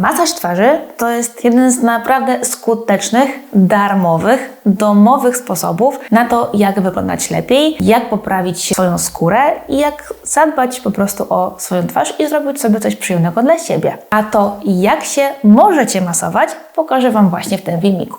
Masaż twarzy to jest jeden z naprawdę skutecznych, darmowych, domowych sposobów na to, jak wyglądać lepiej, jak poprawić swoją skórę i jak zadbać po prostu o swoją twarz i zrobić sobie coś przyjemnego dla siebie. A to, jak się możecie masować, pokażę Wam właśnie w tym filmiku.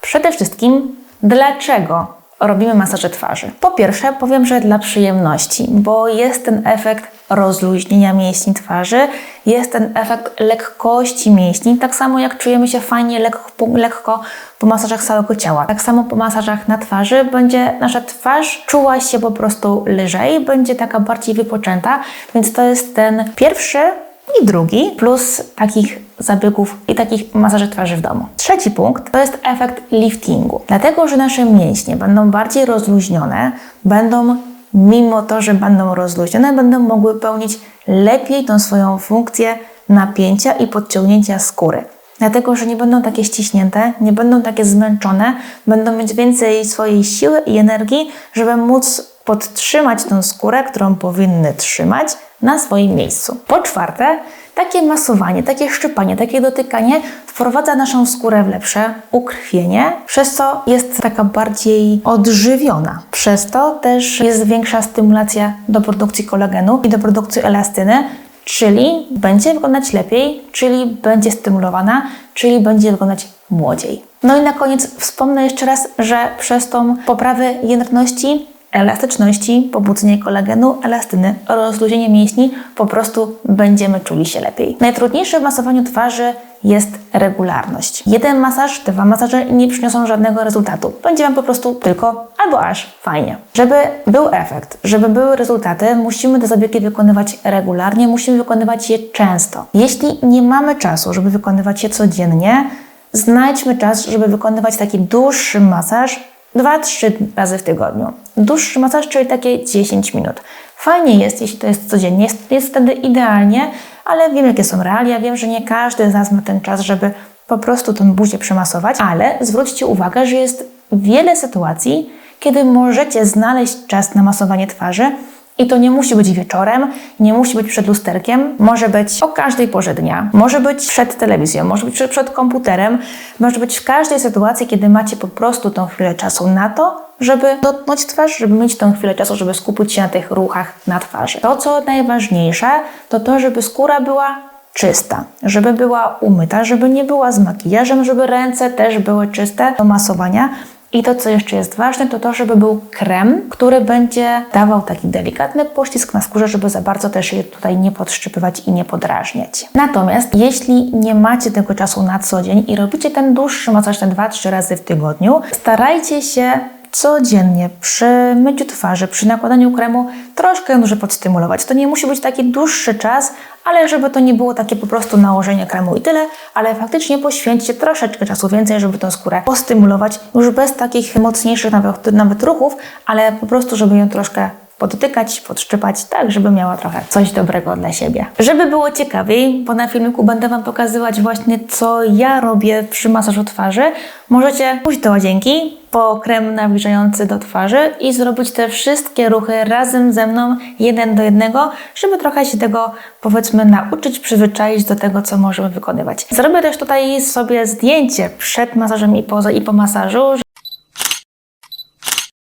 Przede wszystkim, dlaczego robimy masaże twarzy? Po pierwsze, powiem, że dla przyjemności, bo jest ten efekt rozluźnienia mięśni twarzy, jest ten efekt lekkości mięśni, tak samo jak czujemy się fajnie, lekko, lekko po masażach całego ciała. Tak samo po masażach na twarzy będzie nasza twarz czuła się po prostu lżej, będzie taka bardziej wypoczęta, więc to jest ten pierwszy i drugi, plus takich zabiegów i takich masaży twarzy w domu. Trzeci punkt to jest efekt liftingu. Dlatego, że nasze mięśnie będą bardziej rozluźnione, będą mimo to, że będą rozluźnione, będą mogły pełnić lepiej tą swoją funkcję napięcia i podciągnięcia skóry. Dlatego, że nie będą takie ściśnięte, nie będą takie zmęczone, będą mieć więcej swojej siły i energii, żeby móc podtrzymać tą skórę, którą powinny trzymać na swoim miejscu. Po czwarte, takie masowanie, takie szczypanie, takie dotykanie wprowadza naszą skórę w lepsze ukrwienie, przez co jest taka bardziej odżywiona. Przez to też jest większa stymulacja do produkcji kolagenu i do produkcji elastyny, czyli będzie wyglądać lepiej, czyli będzie stymulowana, czyli będzie wyglądać młodziej. No i na koniec wspomnę jeszcze raz, że przez tą poprawę jędrności elastyczności, pobudzenie kolagenu, elastyny, rozluźnienie mięśni, po prostu będziemy czuli się lepiej. Najtrudniejsze w masowaniu twarzy jest regularność. Jeden masaż, dwa masaże nie przyniosą żadnego rezultatu. Będzie Wam po prostu tylko albo aż fajnie. Żeby był efekt, żeby były rezultaty, musimy te zabiegi wykonywać regularnie, musimy wykonywać je często. Jeśli nie mamy czasu, żeby wykonywać je codziennie, znajdźmy czas, żeby wykonywać taki dłuższy masaż 2-3 razy w tygodniu. Dłuższy masaż, czyli takie 10 minut. Fajnie jest, jeśli to jest codziennie, jest, jest wtedy idealnie, ale wiem, jakie są realia, wiem, że nie każdy z nas ma ten czas, żeby po prostu tą buzię przemasować, ale zwróćcie uwagę, że jest wiele sytuacji, kiedy możecie znaleźć czas na masowanie twarzy, i to nie musi być wieczorem, nie musi być przed lusterkiem, może być o każdej porze dnia, może być przed telewizją, może być przed komputerem, może być w każdej sytuacji, kiedy macie po prostu tą chwilę czasu na to, żeby dotknąć twarz, żeby mieć tą chwilę czasu, żeby skupić się na tych ruchach na twarzy. To, co najważniejsze, to to, żeby skóra była czysta, żeby była umyta, żeby nie była z makijażem, żeby ręce też były czyste do masowania, i to, co jeszcze jest ważne, to to, żeby był krem, który będzie dawał taki delikatny pościsk na skórze, żeby za bardzo też je tutaj nie podszczypywać i nie podrażniać. Natomiast jeśli nie macie tego czasu na co dzień i robicie ten dłuższy masaż ten 2-3 razy w tygodniu, starajcie się codziennie przy myciu twarzy, przy nakładaniu kremu troszkę ją podstymulować. To nie musi być taki dłuższy czas, ale żeby to nie było takie po prostu nałożenie kremu i tyle, ale faktycznie poświęćcie troszeczkę czasu więcej, żeby tą skórę postymulować, już bez takich mocniejszych nawet, nawet ruchów, ale po prostu, żeby ją troszkę podtykać, podszczypać, tak, żeby miała trochę coś dobrego dla siebie. Żeby było ciekawiej, bo na filmiku będę Wam pokazywać właśnie, co ja robię przy masażu twarzy, możecie pójść do łazienki, po krem nawilżający do twarzy i zrobić te wszystkie ruchy razem ze mną, jeden do jednego, żeby trochę się tego, powiedzmy, nauczyć, przyzwyczaić do tego, co możemy wykonywać. Zrobię też tutaj sobie zdjęcie przed masażem i po, i po masażu,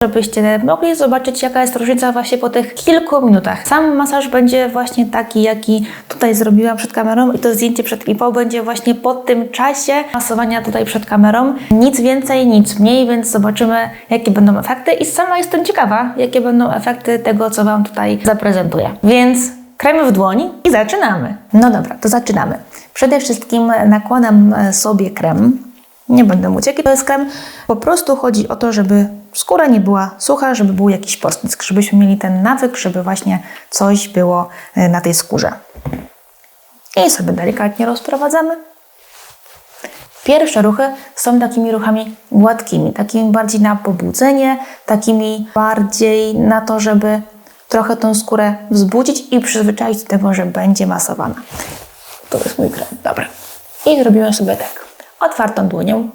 żebyście mogli zobaczyć, jaka jest różnica właśnie po tych kilku minutach. Sam masaż będzie właśnie taki, jaki tutaj zrobiłam przed kamerą i to zdjęcie przed i po będzie właśnie po tym czasie masowania tutaj przed kamerą. Nic więcej, nic mniej, więc zobaczymy, jakie będą efekty i sama jestem ciekawa, jakie będą efekty tego, co Wam tutaj zaprezentuję. Więc kremy w dłoń i zaczynamy. No dobra, to zaczynamy. Przede wszystkim nakładam sobie krem. Nie będę uciekł. To jest krem. Po prostu chodzi o to, żeby skóra nie była sucha, żeby był jakiś postnisk, żebyśmy mieli ten nawyk, żeby właśnie coś było e, na tej skórze. I sobie delikatnie rozprowadzamy. Pierwsze ruchy są takimi ruchami gładkimi, takimi bardziej na pobudzenie, takimi bardziej na to, żeby trochę tą skórę wzbudzić i przyzwyczaić do tego, że będzie masowana. To jest mój krem. Dobra. I zrobimy sobie tak. Otwartą dłonią,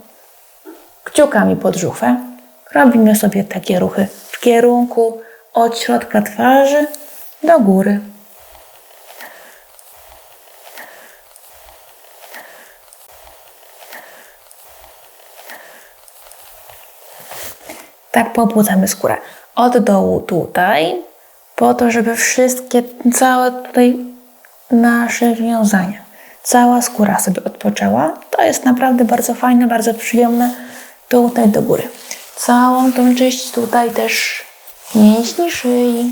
kciukami pod żuchwę, robimy sobie takie ruchy w kierunku od środka twarzy do góry. Tak pobłudzamy skórę od dołu tutaj, po to, żeby wszystkie, całe tutaj nasze wiązania, cała skóra sobie odpoczęła. To jest naprawdę bardzo fajne, bardzo przyjemne. Tutaj do góry. Całą tą część tutaj też mięśni szyi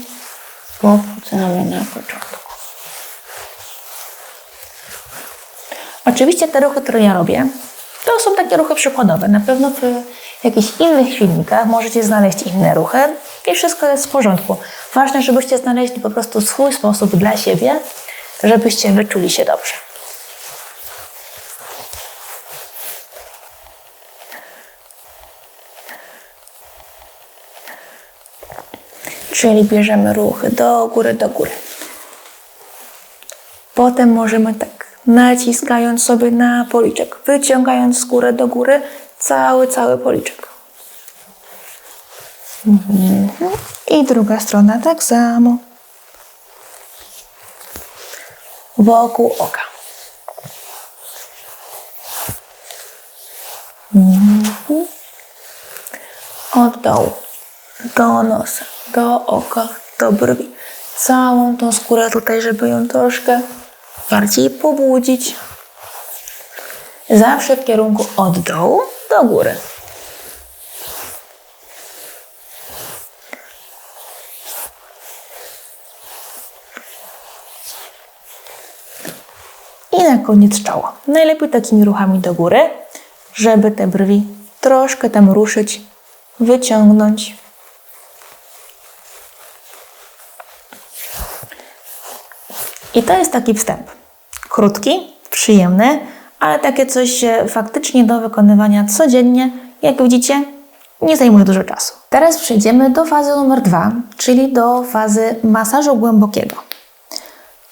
popłucamy na początku. Oczywiście te ruchy, które ja robię, to są takie ruchy przykładowe. Na pewno w jakichś innych filmikach możecie znaleźć inne ruchy i wszystko jest w porządku. Ważne, żebyście znaleźli po prostu swój sposób dla siebie, żebyście wyczuli się dobrze. Czyli bierzemy ruchy do góry, do góry. Potem możemy tak naciskając sobie na policzek, wyciągając skórę do góry, cały, cały policzek. Mhm. I druga strona tak samo. Wokół oka. Mhm. Od dołu do nosa, do oka, do brwi. Całą tą skórę tutaj, żeby ją troszkę bardziej pobudzić. Zawsze w kierunku od dołu do góry. I na koniec czoło. Najlepiej takimi ruchami do góry, żeby te brwi troszkę tam ruszyć, wyciągnąć. I to jest taki wstęp. Krótki, przyjemny, ale takie coś e, faktycznie do wykonywania codziennie. Jak widzicie, nie zajmuje dużo czasu. Teraz przejdziemy do fazy numer dwa, czyli do fazy masażu głębokiego.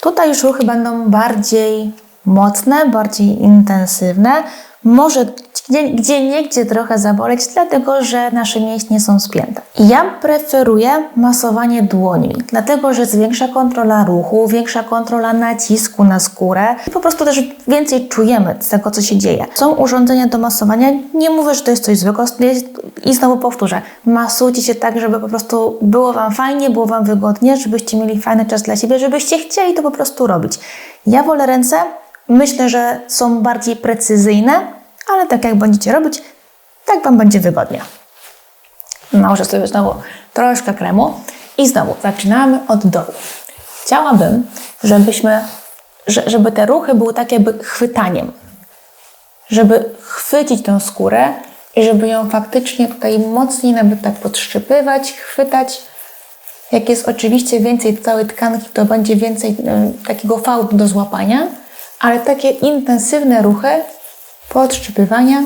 Tutaj już ruchy będą bardziej mocne, bardziej intensywne. Może gdzie, gdzie niegdzie trochę zaboleć, dlatego że nasze mięśnie są spięte. Ja preferuję masowanie dłońmi, dlatego że zwiększa kontrola ruchu, większa kontrola nacisku na skórę i po prostu też więcej czujemy z tego, co się dzieje. Są urządzenia do masowania, nie mówię, że to jest coś złego i znowu powtórzę, masujcie się tak, żeby po prostu było Wam fajnie, było Wam wygodnie, żebyście mieli fajny czas dla siebie, żebyście chcieli to po prostu robić. Ja wolę ręce, myślę, że są bardziej precyzyjne, ale tak jak będziecie robić, tak Wam będzie wygodnie. Nałożę sobie znowu troszkę kremu i znowu zaczynamy od dołu. Chciałabym, żebyśmy, żeby te ruchy były tak jakby chwytaniem, żeby chwycić tę skórę i żeby ją faktycznie tutaj mocniej nawet tak podszczypywać, chwytać. Jak jest oczywiście więcej całej tkanki, to będzie więcej y, takiego fałdu do złapania, ale takie intensywne ruchy podszczypywania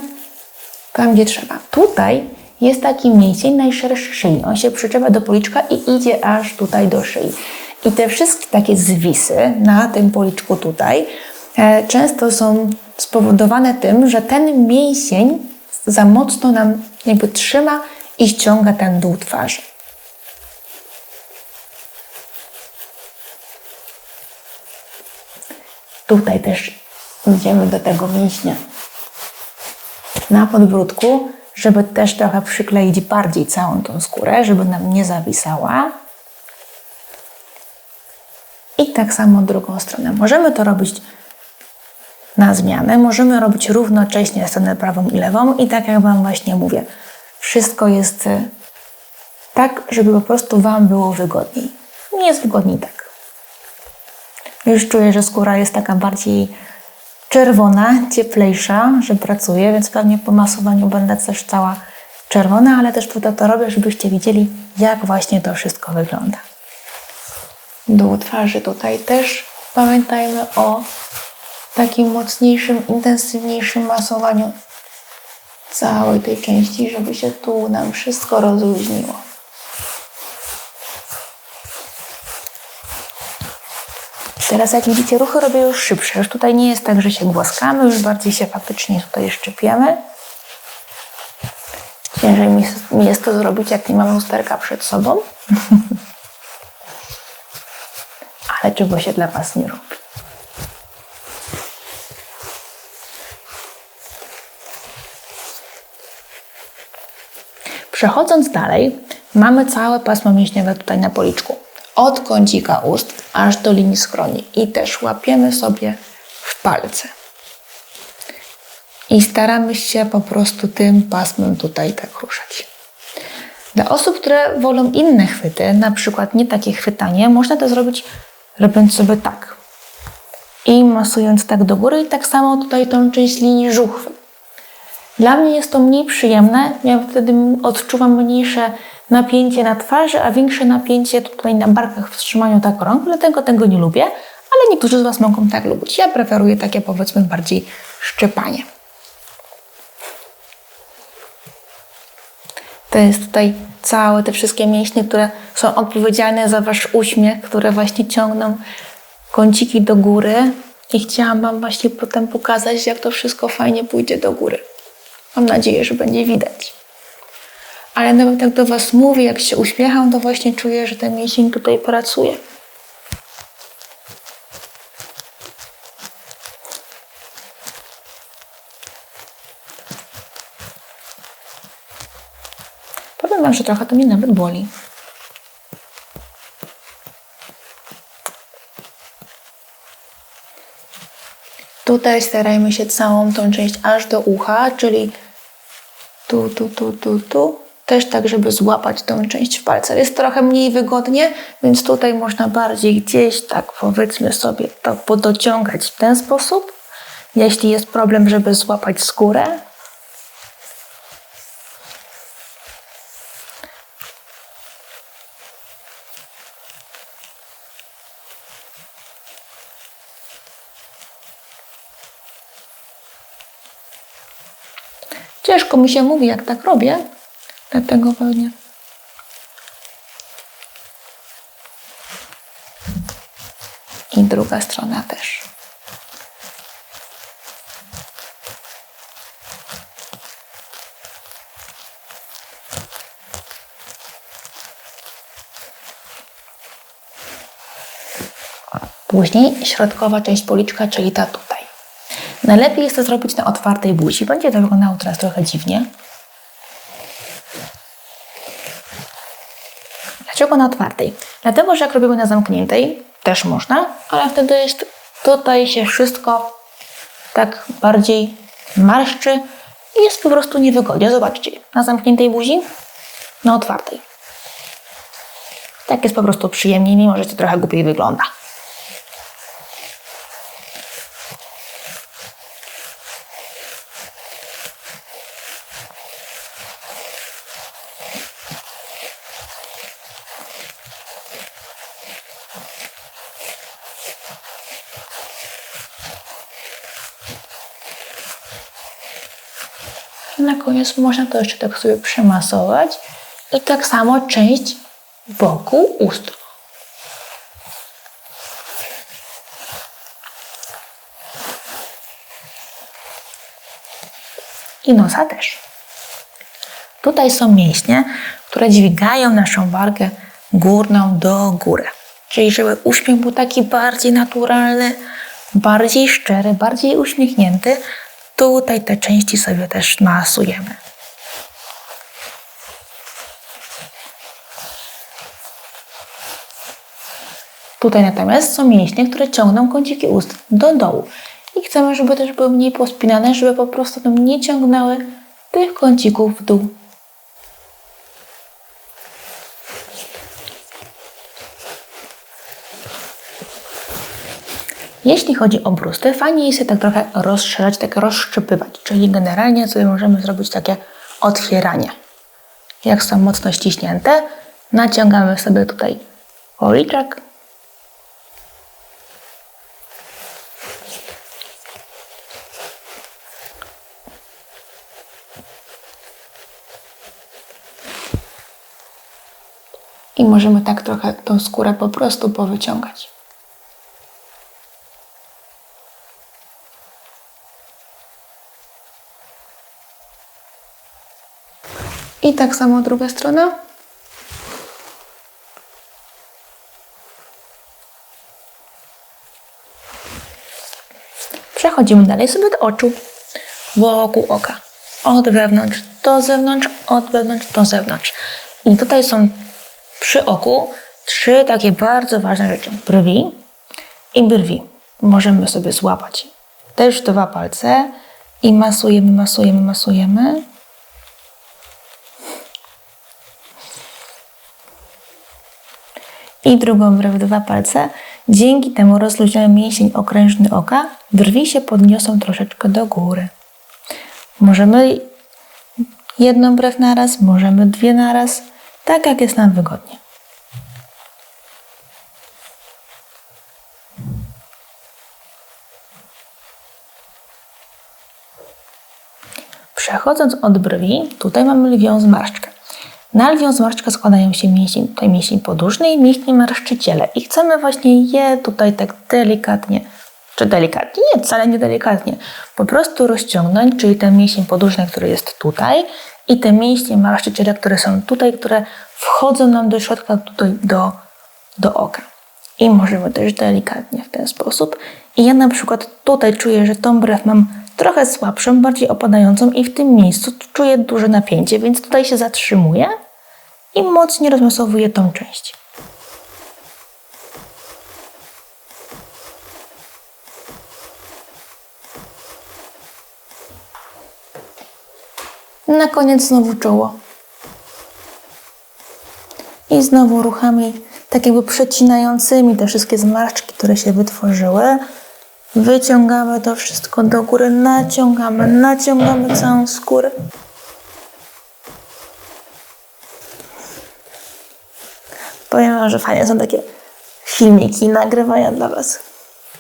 tam, gdzie trzeba. Tutaj jest taki mięsień najszerszy szyi. On się przyczepia do policzka i idzie aż tutaj do szyi. I te wszystkie takie zwisy na tym policzku tutaj e, często są spowodowane tym, że ten mięsień za mocno nam jakby trzyma i ściąga ten dół twarzy. Tutaj też idziemy do tego mięśnia na podbródku, żeby też trochę przykleić bardziej całą tą skórę, żeby nam nie zawisała. I tak samo drugą stronę. Możemy to robić na zmianę, możemy robić równocześnie stronę prawą i lewą i tak jak Wam właśnie mówię, wszystko jest e, tak, żeby po prostu Wam było wygodniej. Nie jest wygodniej tak. Już czuję, że skóra jest taka bardziej czerwona, cieplejsza, że pracuje, więc pewnie po masowaniu będę też cała czerwona, ale też po to to robię, żebyście widzieli, jak właśnie to wszystko wygląda. Dół twarzy tutaj też pamiętajmy o takim mocniejszym, intensywniejszym masowaniu całej tej części, żeby się tu nam wszystko rozluźniło. Teraz jak widzicie, ruchy robię już szybsze. Już tutaj nie jest tak, że się głaskamy, już bardziej się faktycznie tutaj szczypiemy. Ciężej mi jest to zrobić, jak nie mam lusterka przed sobą. Ale czego się dla Was nie robi. Przechodząc dalej, mamy całe pasmo mięśniowe tutaj na policzku. Od kącika ust aż do linii skroni. I też łapiemy sobie w palce. I staramy się po prostu tym pasmem tutaj tak ruszać. Dla osób, które wolą inne chwyty, na przykład nie takie chwytanie, można to zrobić robiąc sobie tak. I masując tak do góry i tak samo tutaj tą część linii żuchwy. Dla mnie jest to mniej przyjemne, ja wtedy odczuwam mniejsze napięcie na twarzy, a większe napięcie tutaj na barkach w wstrzymaniu tak rąk, dlatego tego nie lubię, ale niektórzy z Was mogą tak lubić. Ja preferuję takie powiedzmy bardziej szczepanie. To jest tutaj całe te wszystkie mięśnie, które są odpowiedzialne za Wasz uśmiech, które właśnie ciągną kąciki do góry. I chciałam Wam właśnie potem pokazać, jak to wszystko fajnie pójdzie do góry. Mam nadzieję, że będzie widać. Ale nawet jak do Was mówię, jak się uśmiecham, to właśnie czuję, że ten mięsień tutaj pracuje. Powiem Wam, że trochę to mnie nawet boli. Tutaj starajmy się całą tą część aż do ucha, czyli tu, tu, tu, tu, tu. Też tak, żeby złapać tą część w palce. Jest trochę mniej wygodnie, więc tutaj można bardziej gdzieś tak powiedzmy sobie to podociągać w ten sposób. Jeśli jest problem, żeby złapać skórę, Ciężko mi się mówi, jak tak robię, dlatego pewnie. I druga strona też. Później środkowa część policzka, czyli ta tutaj. Najlepiej jest to zrobić na otwartej buzi. Będzie to wyglądało teraz trochę dziwnie. Dlaczego na otwartej? Dlatego, że jak robimy na zamkniętej, też można, ale wtedy jest tutaj się wszystko tak bardziej marszczy i jest po prostu niewygodnie. Zobaczcie, na zamkniętej buzi, na otwartej. Tak jest po prostu przyjemniej, mimo że to trochę głupiej wygląda. Na koniec można to jeszcze tak sobie przemasować i tak samo część wokół ust. I nosa też. Tutaj są mięśnie, które dźwigają naszą wargę górną do góry. Czyli żeby uśmiech był taki bardziej naturalny, bardziej szczery, bardziej uśmiechnięty, tutaj te części sobie też masujemy. Tutaj natomiast są mięśnie, które ciągną kąciki ust do dołu. I chcemy, żeby też były mniej pospinane, żeby po prostu nie ciągnęły tych kącików w dół. Jeśli chodzi o brusty, fajnie jest je tak trochę rozszerzać, tak rozszczypywać, czyli generalnie sobie możemy zrobić takie otwieranie. Jak są mocno ściśnięte, naciągamy sobie tutaj policzek. I możemy tak trochę tą skórę po prostu powyciągać. I tak samo druga strona. Przechodzimy dalej sobie do oczu, wokół oka, od wewnątrz do zewnątrz, od wewnątrz do zewnątrz. I tutaj są przy oku trzy takie bardzo ważne rzeczy. Brwi i brwi. Możemy sobie złapać też dwa palce i masujemy, masujemy, masujemy. I drugą brew dwa palce. Dzięki temu rozluźniamy mięsień okrężny oka. Brwi się podniosą troszeczkę do góry. Możemy jedną brew naraz, możemy dwie naraz, tak jak jest nam wygodnie. Przechodząc od brwi, tutaj mamy lwią zmarszczkę. Na lwią zmarszczkę składają się mięsień, tutaj mięsień podłużny i mięśnie marszczyciele. I chcemy właśnie je tutaj tak delikatnie, czy delikatnie? Nie, wcale nie delikatnie. Po prostu rozciągnąć, czyli ten mięsień podłużny, który jest tutaj i te mięśnie marszczyciele, które są tutaj, które wchodzą nam do środka, tutaj do, do oka. I możemy też delikatnie w ten sposób. I ja na przykład tutaj czuję, że tą brew mam trochę słabszą, bardziej opadającą i w tym miejscu czuję duże napięcie, więc tutaj się zatrzymuję i mocniej rozmasowuję tą część. Na koniec znowu czoło. I znowu ruchami tak jakby przecinającymi te wszystkie zmarszczki, które się wytworzyły. Wyciągamy to wszystko do góry, naciągamy, naciągamy całą skórę. Powiem Wam, że fajnie są takie filmiki nagrywania dla Was.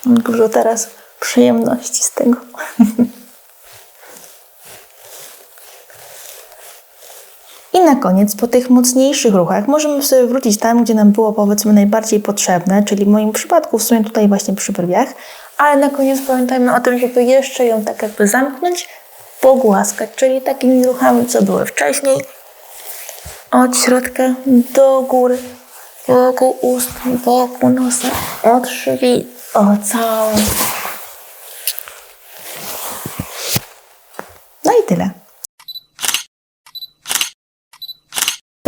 Mam dużo teraz przyjemności z tego. I na koniec, po tych mocniejszych ruchach, możemy sobie wrócić tam, gdzie nam było powiedzmy najbardziej potrzebne, czyli w moim przypadku w sumie tutaj właśnie przy brwiach, ale na koniec pamiętajmy o tym, żeby jeszcze ją tak jakby zamknąć, pogłaskać, czyli takimi ruchami, co były wcześniej, od środka do góry, wokół ust, wokół nosa, od szyi, o całą. No i tyle.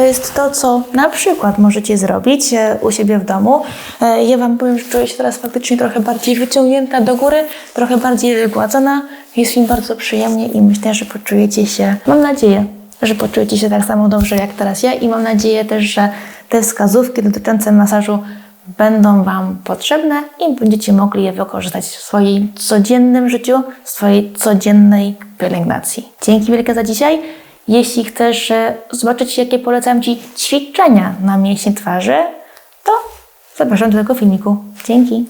To jest to, co na przykład możecie zrobić e, u siebie w domu. E, Ja Wam powiem, że czuję się teraz faktycznie trochę bardziej wyciągnięta do góry, trochę bardziej wygładzona. Jest mi bardzo przyjemnie i myślę, że poczujecie się, mam nadzieję, że poczujecie się tak samo dobrze jak teraz ja i mam nadzieję też, że te wskazówki dotyczące masażu będą Wam potrzebne i będziecie mogli je wykorzystać w swoim codziennym życiu, w swojej codziennej pielęgnacji. Dzięki wielkie za dzisiaj. Jeśli chcesz zobaczyć, jakie polecam Ci ćwiczenia na mięśnie twarzy, to zapraszam do tego filmiku. Dzięki.